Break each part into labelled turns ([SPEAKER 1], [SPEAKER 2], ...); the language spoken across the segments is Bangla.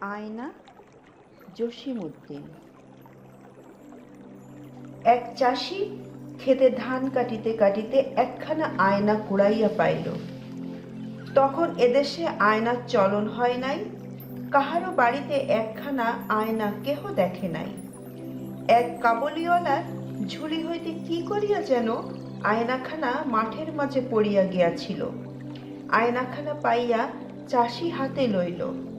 [SPEAKER 1] আয়না জসিমউদ্দিন। এক চাষি খেতে ধান কাটিতে কাটিতে একখানা আয়না কুড়াইয়া পাইল। তখন এদেশে আয়নার চলন হয় নাই, কাহারও বাড়িতে একখানা আয়না কেহ দেখে নাই। এক কাবলিওয়ালার ঝুলি হইতে কি করিয়া যেন আয়নাখানা মাঠের মাঝে পড়িয়া গিয়াছিল। আয়নাখানা পাইয়া চাষি হাতে লইল।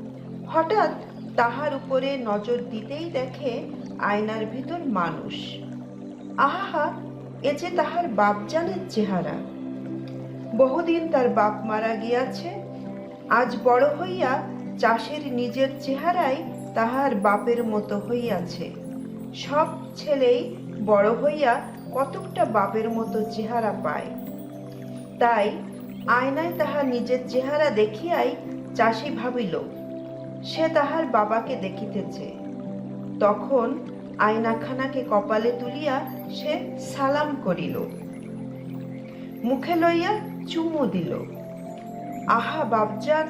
[SPEAKER 1] হঠাৎ তাহার উপরে নজর দিতেই দেখে আয়নার ভিতর মানুষ। আহা এ যে তাহার বাপজানের চেহারা। বহুদিন তার বাপ মারা গিয়াছে, আজ বড় হইয়া চাষের নিজের চেহারাই তাহার বাপের মতো হইয়াছে। সব ছেলেই বড় হইয়া কতকটা বাপের মতো চেহারা পায়। তাই আয়নায় তাহার নিজের চেহারা দেখিয়াই চাষি ভাবিল সে তাহার বাবাকে দেখিতেছে। তখন আয়নাখানাকে কপালে তুলিয়া সে সালাম করিল। মুখে লইয়া চুমু দিল। আহা বাপজান,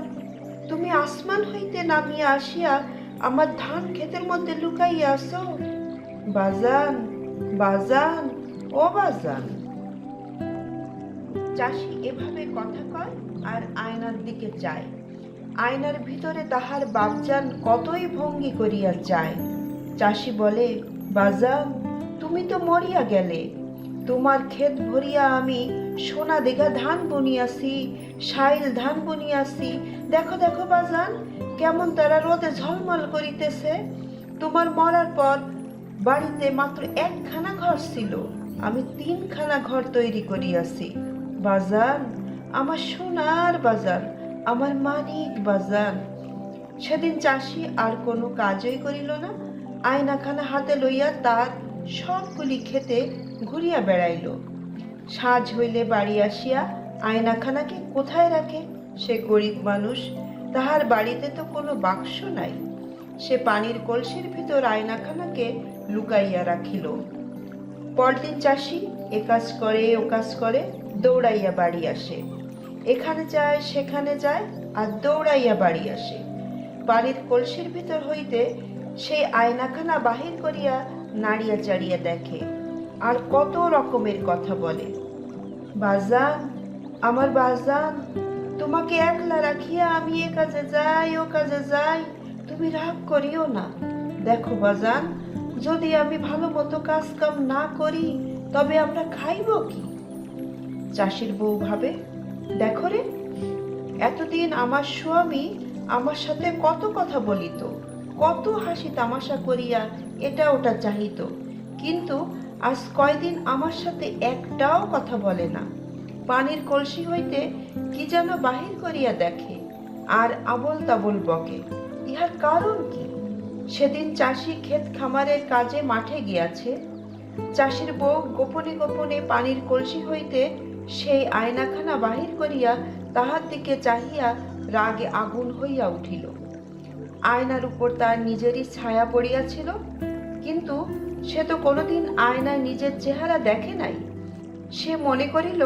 [SPEAKER 1] তুমি আসমান হইতে নামিয়া আসিয়া আমার ধান ক্ষেতের মধ্যে লুকাইয়া আসো বাজান বাজান, ও বাজান। চাষি এভাবে কথা কয় আর আয়নার দিকে যায় আয়নার ভিতরে তাহার বাপজান কতই ভঙ্গি করিয়া যায়। চাষি বলে, বাজান, তুমি তো মরিয়া গেলে। তোমার ক্ষেত ভরিয়া আমি সোনা দেঘা ধান বুনিয়াছি, শাইল ধান বুনিয়াছি। দেখো দেখো, বাজান, কেমন তারা রোদে ঝলমল করিতেছে। তোমার মরার পর বাড়িতে মাত্র একখানা ঘর ছিল। আমি তিনখানা ঘর তৈরি করিয়াছি। বাজান, আমার সোনার বাজার আমার মানিক বাজার সেদিন চাষি আর কোনো কাজই করিল না। আয়নাখানা হাতে লইয়া তার সবগুলি খেতে ঘুরিয়া বেড়াইল। সাজ হইলে বাড়ি আসিয়া আয়নাখানাকে কোথায় রাখে সে গরিব মানুষ? তাহার বাড়িতে তো কোনো বাক্স নাই। সে পানির কলসির ভিতর আয়নাখানাকে লুকাইয়া রাখিল। পরদিন চাষি এ কাজ করে, ও কাজ করে, দৌড়াইয়া বাড়ি আসে। এখানে যায়, সেখানে যায় আর দৌড়াইয়া বাড়ি আসে। বাড়ির কলসির ভিতর হইতে সেই আয়নাখানা বাহির করিয়া নাড়িয়া চাড়িয়া দেখে, আর কত রকমের কথা বলে। বাজান, আমার বাজান, তোমাকে একলা রাখিয়া আমি এ কাজে যাই, ও কাজে যাই, তুমি রাগ করিও না। দেখো বাজান, যদি আমি ভালো মতো কাজ কাম না করি, তবে আমরা খাইব কি? চাষির বউ ভাবে দেখো রে, এতদিন আমার স্বামী আমার সাথে কত কথা বলিত, কত হাসি তামাশা করিয়া এটা ওটা চাহিত, কিন্তু আজ কয়দিন আমার সাথে একটাও কথা বলে না। পানির কলসি হইতে কি যেন বাহির করিয়া দেখে, আর আবল তাবল বকে, ইহার কারণ কি? সেদিন চাষি ক্ষেত খামারের কাজে মাঠে গিয়াছে, চাষির বউ গোপনে গোপনে পানির কলসি হইতে সেই আয়নাখানা বাহির করিয়া তাহার দিকে চাহিয়া রাগে আগুন হইয়া উঠিল। আয়নার উপর তার নিজেরই ছায়া পড়িয়াছিল, কিন্তু সে তো কোনোদিন আয়নায় নিজের চেহারা দেখে নাই। সে মনে করিল,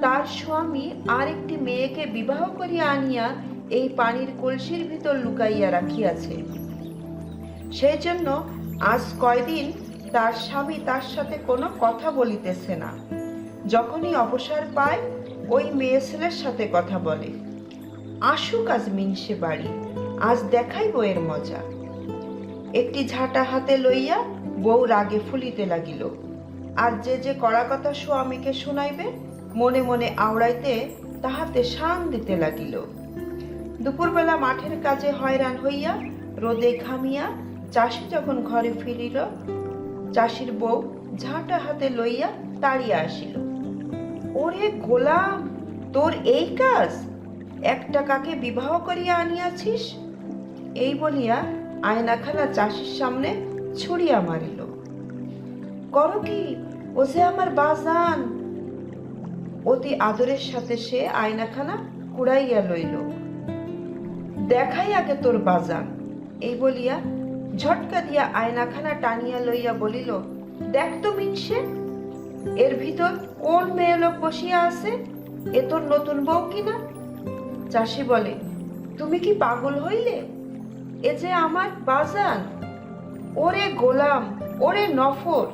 [SPEAKER 1] তার স্বামী আর একটি মেয়েকে বিবাহ করিয়া আনিয়া এই পানির কলসির ভিতর লুকাইয়া রাখিয়াছে। সেই জন্য আজ কয়দিন তার স্বামী তার সাথে কোনো কথা বলিতেছে না। যখনই অবসর পায়, ওই মেয়ে ছেলের সাথে কথা বলে। আসুক আজ মিনসে বাড়ি, আজ দেখাই বইয়ের মজা। একটি ঝাঁটা হাতে লইয়া বউ রাগে ফুলিতে লাগিল। আর যে যে কড়া কথা স্বামীকে শুনাইবে, মনে মনে আওড়াইতে তাহাতে শান দিতে লাগিল। দুপুরবেলা মাঠের কাজে হয়রান হইয়া রোদে ঘামিয়া চাষি যখন ঘরে ফিরিল, চাষির বউ ঝাঁটা হাতে লইয়া তাড়িয়া আসিল। ওরে গোলাম তোর এই কাজ? একটা কাকে বিবাহ করিয়া আনিয়াছিস? এই বলিয়া আয়নাখানা চাষির সামনে ছুড়িয়া মারিল। করো কি, ও যে আমার বাজান। অতি আদরের সাথে সে আয়নাখানা কুড়াইয়া লইল। দেখাই আগে তোর বাজান। এই বলিয়া ঝটকা দিয়া আয়নাখানা টানিয়া লইয়া বলিল, দেখ তো মিনসে এর ভিতর কোন মেয়ে লোক বসিয়া আছে? এ তোর নতুন বউ কিনা? চাষি বলে, তুমি কি পাগল হইলে? এ যে আমার বাজান ওরে গোলাম, ওরে নফর।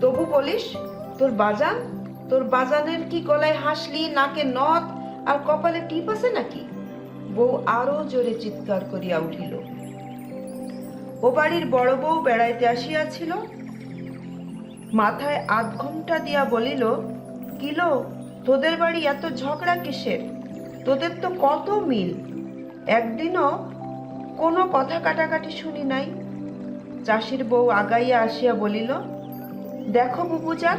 [SPEAKER 1] তবু বলিস, তোর বাজান? তোর বাজানের কি গলায় হাসলি, নাকে নথ, আর কপালে টিপ আছে নাকি? বউ আরও জোরে চিৎকার করিয়া উঠিল। ও বাড়ির বড় বউ বেড়াইতে আসিয়াছিল। মাথায় আধ ঘণ্টা দিয়া বলিল কিলো তোদের বাড়ি এত ঝগড়া কিসের? তোদের তো কত মিল? একদিনও কোনো কথা কাটাকাটি শুনি নাই। চাষির বউ আগাইয়া আসিয়া বলিল, দেখো বুবুজান,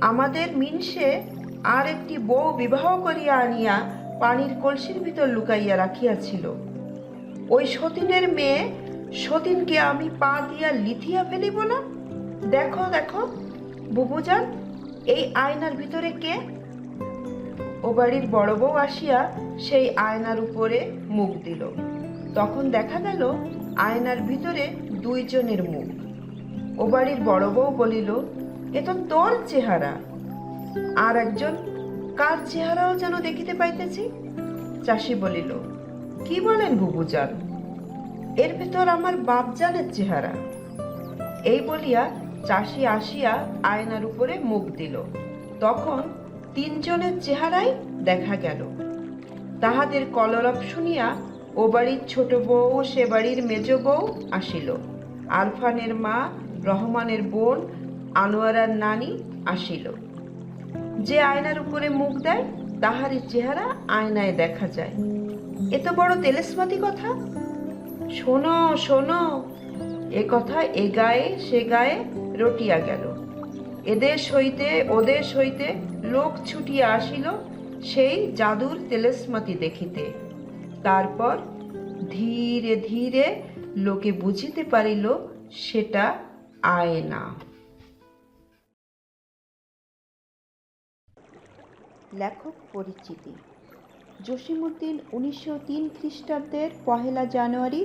[SPEAKER 1] আমাদের মিনসে আর একটি বউ বিবাহ করিয়া আনিয়া পানির কলসির ভিতর লুকাইয়া রাখিয়াছিল। ওই সতীনের মেয়ে সতীনকে আমি পা দিয়া লিথিয়া ফেলিব না? দেখো দেখো, বুবুজান, এই আয়নার ভিতরে কে? ও বাড়ির বড় বউ আসিয়া সেই আয়নার উপরে মুখ দিল। তখন দেখা গেল আয়নার ভিতরে দুইজনের মুখ। ও বাড়ির বড় বউ বলিল, এ তো তোর চেহারা। আর একজন, কার চেহারাও যেন দেখিতে পাইতেছি? চাষি বলিল, কি বলেন বুবুজান? এর ভিতর আমার বাপজানের চেহারা। এই বলিয়া চাষি আসিয়া আয়নার উপরে মুখ দিল। তখন তিনজনের চেহারাই দেখা গেল। তাহাদের কলরব শুনিয়া ও বাড়ির ছোট বউ, সে বাড়ির মেজ বউ আসিল। আরফানের মা, রহমানের বোন, আনোয়ারার নানি আসিল। যে আয়নার উপরে মুখ দেয়, তাহারই চেহারা আয়নায় দেখা যায়। এত বড় তেলেসমাতি কথা। শোনো শোনো, এ কথা এ গায়ে, সে গায়ে রটিয়া গেল। এদেশ হইতে ওদেশ হইতে লোক ছুটিয়া আসিল সেই জাদুর তেলেসমাতি দেখিতে। তারপর ধীরে ধীরে লোকে বুঝিতে পারিল সেটা আয়না লেখক পরিচিতি। জসিমুদ্দিন উনিশশো তিন খ্রিস্টাব্দের পহেলা জানুয়ারি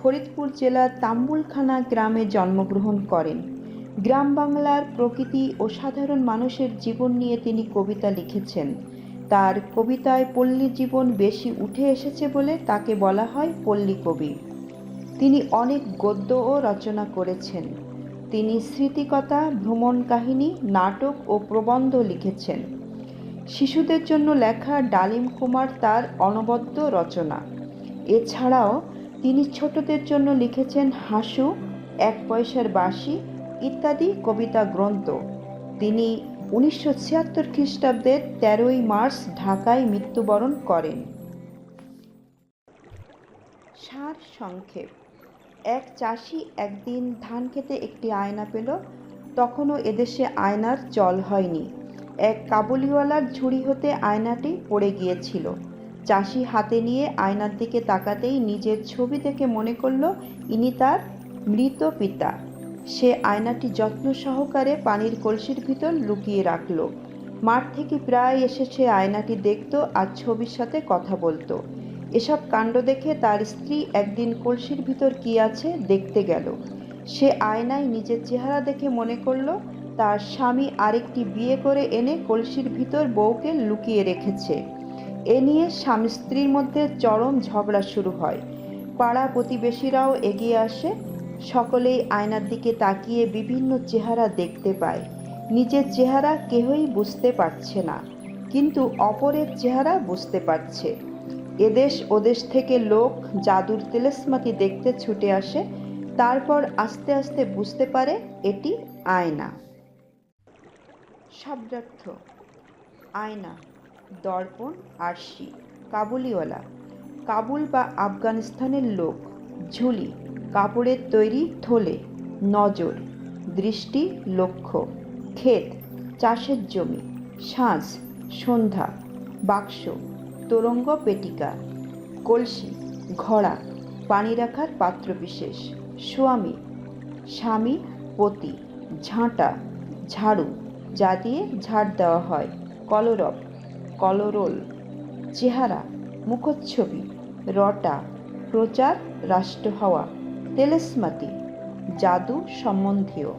[SPEAKER 1] ফরিদপুর জেলার তাম্বুলখানা গ্রামে জন্মগ্রহণ করেন। গ্রাম বাংলার প্রকৃতি ও সাধারণ মানুষের জীবন নিয়ে তিনি কবিতা লিখেছেন। তার কবিতায় পল্লী জীবন বেশি উঠে এসেছে বলে তাকে বলা হয় পল্লী কবি। তিনি অনেক গদ্যও রচনা করেছেন। তিনি স্মৃতিকথা, ভ্রমণ কাহিনী, নাটক ও প্রবন্ধ লিখেছেন। শিশুদের জন্য লেখা ডালিম কুমার তার অনবদ্য রচনা। এছাড়াও তিনি ছোটদের জন্য লিখেছেন হাসু, এক পয়সার বাঁশি ইত্যাদি কবিতা গ্রন্থ। তিনি উনিশশো ছিয়াত্তর খ্রিস্টাব্দের তেরোই মার্চ ঢাকায় মৃত্যুবরণ করেন। সার সংক্ষেপ। এক চাষি একদিন ধান খেতে একটি আয়না পেল। তখনও এদেশে আয়নার চল হয়নি। এক কাবুলিওয়ালার ঝুড়ি হতে আয়নাটি পড়ে গিয়েছিল। চাষি হাতে নিয়ে আয়নার দিকে তাকাতেই নিজের ছবি দেখে মনে করল, ইনি তার মৃত পিতা। সে আয়নাটি যত্ন সহকারে পানির কলসির ভিতর লুকিয়ে রাখল। মাঠ থেকে প্রায় এসে সে আয়নাটি দেখতো আর ছবির সাথে কথা বলতো। এসব কাণ্ড দেখে তার স্ত্রী একদিন কলসির ভিতর কি আছে দেখতে গেল। সে আয়নায় নিজের চেহারা দেখে মনে করল, তার স্বামী আরেকটি বিয়ে করে এনে কলসির ভিতর বউকে লুকিয়ে রেখেছে। এ নিয়ে স্বামী স্ত্রীর মধ্যে চরম ঝগড়া শুরু হয়। পাড়া প্রতিবেশীরাও এগিয়ে আসে সকলেই আয়নার দিকে তাকিয়ে বিভিন্ন চেহারা দেখতে পায়। নিজের চেহারা কেহই বুঝতে পারছে না, কিন্তু অপরের চেহারা বুঝতে পারছে। এদেশ ওদেশ থেকে লোক জাদুর তেলেসমাতি দেখতে ছুটে আসে, তারপর আস্তে আস্তে বুঝতে পারে এটি আয়না। শব্দার্থ, আয়না, দর্পণ, আরশি, কাবুলিওয়ালা। কাবুল বা আফগানিস্তানের লোক, ঝুলি। কাপড়ের তৈরি থলে, নজর, দৃষ্টি, লক্ষ্য, ক্ষেত, চাষের জমি সাঁঝ সন্ধ্যা, বাক্স, তোরঙ্গ পেটিকা, কলসি, ঘোড়া, পানি রাখার পাত্র বিশেষ স্বামী স্বামী, পতি, ঝাঁটা, ঝাড়ু, যা দিয়ে ঝাড় দেওয়া হয়, কলরব, কলরোল, চেহারা, মুখচ্ছবি, রটা, প্রচার, রাষ্ট্র হওয়া। তেলেসমাতি জাদু সম্বন্ধীয়।